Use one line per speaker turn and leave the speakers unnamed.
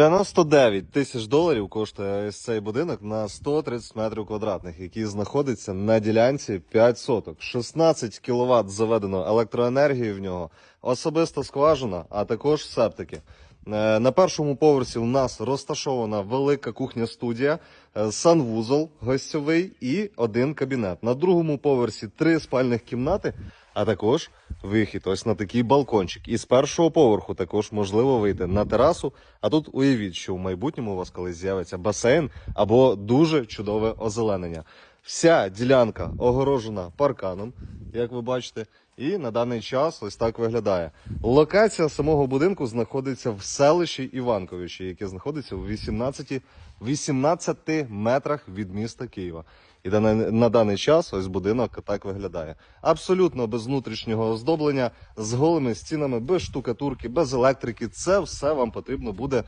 99 тисяч доларів коштує цей будинок на 130 метрів квадратних, який знаходиться на ділянці 5 соток. 16 кВт заведено електроенергії в нього, особиста скважина, а також септики. Е, На першому поверсі у нас розташована велика кухня-студія, е, санвузол гостьовий і один кабінет. На другому поверсі три спальних кімнати, а також вихід ось на такий балкончик. І з першого поверху також можливо вийти на терасу. А тут уявіть, що в майбутньому у вас колись з'явиться басейн або дуже чудове озеленення. Вся ділянка огорожена парканом, як ви бачите, і на даний час ось так виглядає. Локація самого будинку знаходиться в селищі Іванковичі, яке знаходиться у 18, 18 метрах від міста Києва. І на, на даний час ось будинок так виглядає. Абсолютно без внутрішнього оздоблення, з голими стінами, без штукатурки, без електрики. Це все вам потрібно буде